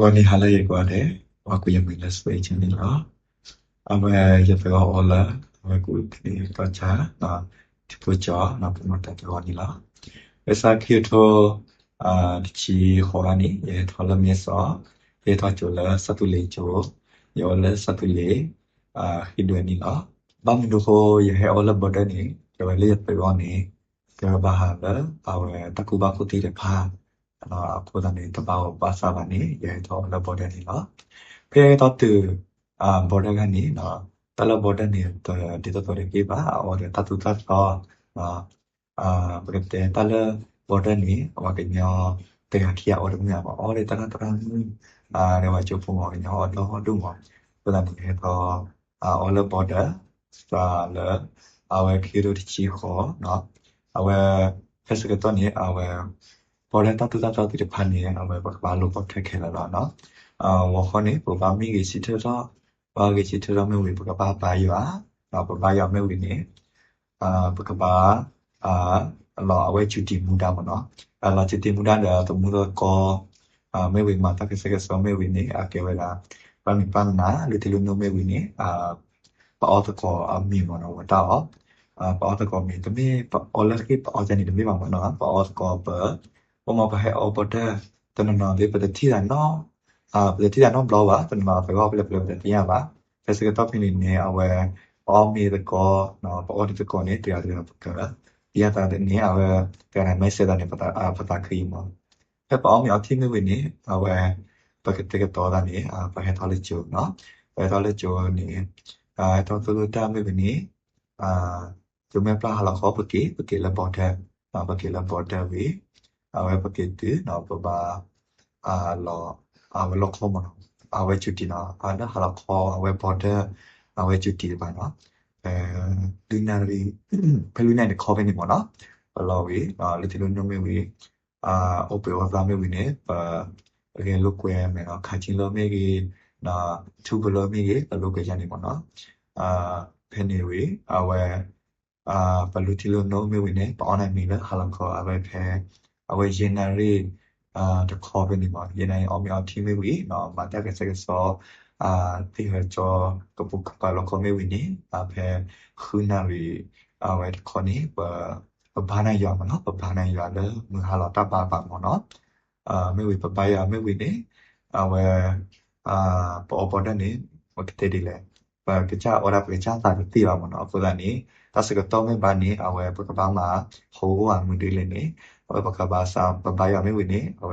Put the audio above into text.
Wani hala ye kwade wa ku yemi la space ni la ame ye fe wa ola ame ku ni ka cha na tipo cha na pu ma ta wa ni la esa ki to a chi ho la ni ye tho la mi so ye tho cho la sa tu le cho yo la sa tu le a hi do ni la ba mi do ho ye he ola boda ni yo le ye pe wa ni ke ba ha la awe taku ba ku ti de pha နော်ကိုယ်တိုင်တဘာပါစာပါနေရဲတော့လဘော်ဒန်နေနော်ဖဲတော့တူအာဘော်ဒန်ကနေနော်တလဘော်ဒန်နေဒီတော့ရကေပါအော်တတူတတ်တော့နော်အာဘယ်တဲ့တလဘော်ဒန်နေဟောကညောတေခီယာအော်ဒမြာပါအော်တတတအာရဝချိုဖုံအော်ညောတော့ဒုမောကိုယ်တိုင်နေတော့အာအော်လဘော်ဒန်စာလအဝဲခီရိုတီချီခေါ်နော်အဝဲဖက်စကတော့နေအဝဲ ပေါ်တဲ့တတူတတူတိဖန်နေအောင်ပဲဘာလို့ပေါ့ထက်ခဲလာတော့နော်အာဝခနေပဘာမီကြီးစီထတော့ဘာကြီးစီထတော့မြဝေပကဘာပါရွာတော့ပဘာရောက်မြဝေနေအာပကဘာအာအလောအဝဲချူတီမူတာမနော်အလောချူတီမူတာတော့မူတော့ကောအာမြဝေမှာတကစကဆောမြဝေနေအကေဝလာပမီပန်းနာလူတီလူနိုမြဝေနေအာပအော်တကောအမီမနော်ဝတာအာပအော်တကောမီတမေပအော်လက်ကိပအော်ဂျန်နီတမေပါမနော်ပအော်တကောပ Uma pahe o pote tanana le pate thira no a pate thira no blow ba tanama pa go ple ple pate tiya ba pese ke top ni ne awe all me the go no pa o the go ne tiya tiya ka tiya ta de ne awe ka na mai se da ne pata a pata kri mo pe pa o me a thi me we ne awe pa ke te ke to da ne a pa he thole chu no pa thole chu ne a to to ta me we ne a ကျမပလာဟာလခေါပကေပကေလဘောတဲ့ပကေလဘောတဲ့ဝေ awe pakete na baba a lo awe lo kho mo awe chuti na ana hala kho awe border awe chuti ba no အဲလူနာရီဖလူနိုင်ခေါ်ပဲနေပေါ့နော်ဘလော်ဝီအာလတီလိုညမေဝီအာအိုပေဝါသာမေဝီနေပါအရင်လုကွဲမယ်နော်ခါချင်းလောမေကြီးနာသူဘလောမေကြီးအလုကွဲချနေပေါ့နော်အာဖနေဝီအဝဲအာဘလူတီလိုနိုမေဝီနေပေါ်နိုင်မီလဲဟာလခေါ်အဝဲဖဲ အဝေရင်နရီအာတခေါ်ပဲနေမှာရင်နိုင်အောင်မြောက်ထီမေဝီနော်မတက်ခဲ့စကစောအာတိဟချောကပုကပါလောကမေဝီနေအဖေခုနာရီအဝဲတခေါ်နေပဘာနာရမနော်ဘာနာရလေမဟာလာတပါပါမနော်အာမေဝီပပယာမေဝီနေအဝဲအာပေါ်ပေါ်တဲ့နေဝတ်တဲ့ဒီလေပါကကြအော်ရာပကကြတာတိပါမနော်ဖုဒန်နေတစကတော့မေဘာနေအဝဲပကပမှာဟိုဝါမှုတွေလေနေ ဘကဘာစာပပယမေဝိနေအဝ